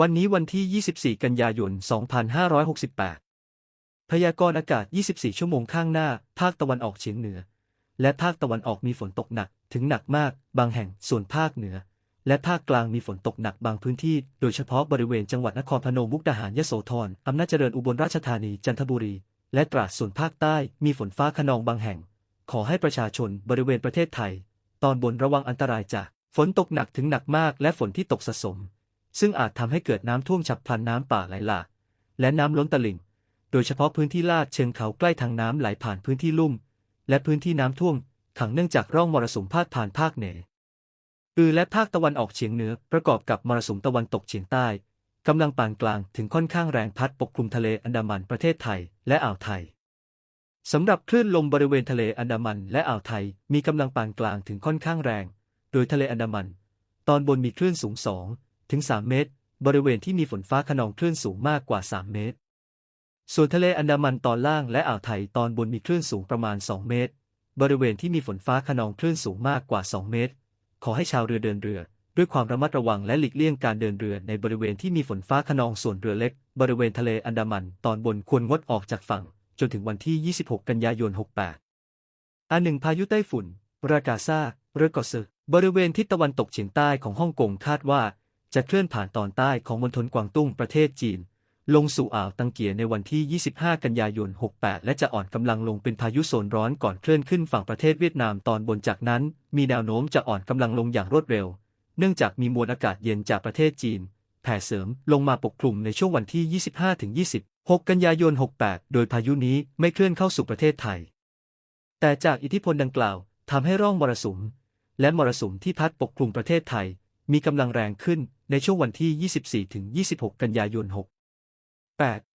วันนี้วันที่ 24 กันยายน 2568 พยากรณ์อากาศ 24 ชั่วโมงข้างหน้า ภาคตะวันออกเฉียงเหนือ และภาคตะวันออกมีฝนตกหนักถึงหนักมาก บางแห่ง ส่วนภาคเหนือ และภาคกลางมีฝนตกหนักบางพื้นที่ โดยเฉพาะบริเวณจังหวัดนครพนมมุกดาหารยโสธรอำนาจเจริญอุบลราชธานี จันทบุรี และตราด ส่วนภาคใต้มีฝนฟ้าขนองบางแห่ง ขอให้ประชาชนบริเวณประเทศไทย ตอนบนระวังอันตรายจากฝนตกหนักถึงหนักมาก และฝนที่ตกสะสม ซึ่งอาจทำให้เกิดน้ำท่วมฉับพลันน้ำป่าไหลหลากและน้ำล้นตลิ่ง โดยเฉพาะพื้นที่ลาดเชิงเขาใกล้ทางน้ำไหลผ่านพื้นที่ลุ่ม และพื้นที่น้ำท่วมขังเนื่องจากร่องมรสุมพาดผ่านภาคเหนืออือและภาคตะวันออกเฉียงเหนือประกอบกับมรสุมตะวันตกเฉียงใต้กำลังปานกลางถึงค่อนข้างแรงพัดปกคลุมทะเลอันดามันประเทศไทยและอ่าวไทยสำหรับคลื่นลมบริเวณทะเลอันดามันและอ่าวไทยมีกำลังปานกลางถึงค่อนข้างแรง โดยทะเลอันดามัน ตอนบนมีคลื่นสูง2 ถึง 3 เมตร บริเวณที่มีฝนฟ้าขนองคลื่นสูงมากกว่า 3 เมตร ส่วนทะเลอันดามันตอนล่างและอ่าวไทยตอนบนมีคลื่นสูงประมาณ 2 เมตร บริเวณที่มีฝนฟ้าขนองคลื่นสูงมากกว่า 2 เมตร ขอให้ชาวเรือเดินเรือ ด้วยความระมัดระวังและหลีกเลี่ยงการเดินเรือในบริเวณที่มีฝนฟ้าขนองส่วนเรือเล็ก บริเวณทะเลอันดามันตอนบนควรงดออกจากฝั่ง จนถึงวันที่ 26 กันยายน 68 อันหนึ่งพายุไต้ฝุ่นรากาซาเรกอซึบริเวณทิศตะวันตกเฉียงใต้ของฮ่องกงคาดว่า จะเคลื่อนผ่านตอนใต้ของมณฑลกวางตุ้งประเทศจีน ลงสู่อ่าวตังเกียในวันที่ 25 กันยายน 68 และจะอ่อนกำลังลงเป็นพายุโซนร้อนก่อนเคลื่อนขึ้นฝั่งประเทศเวียดนามตอนบนจากนั้น มีแนวโน้มจะอ่อนกำลังลงอย่างรวดเร็ว เนื่องจากมีมวลอากาศเย็นจากประเทศจีน แผ่เสริมลงมาปกคลุมในช่วงวันที่ 25-26กันยายน 68 โดยพายุนี้ไม่เคลื่อนเข้าสู่ประเทศไทย แต่จากอิทธิพลดังกล่าวทำให้ร่องมรสุม และมรสุมที่พัดปกคลุมประเทศไทย มีกำลังแรงขึ้น ในช่วงวันที่ 24-26 กันยายน 68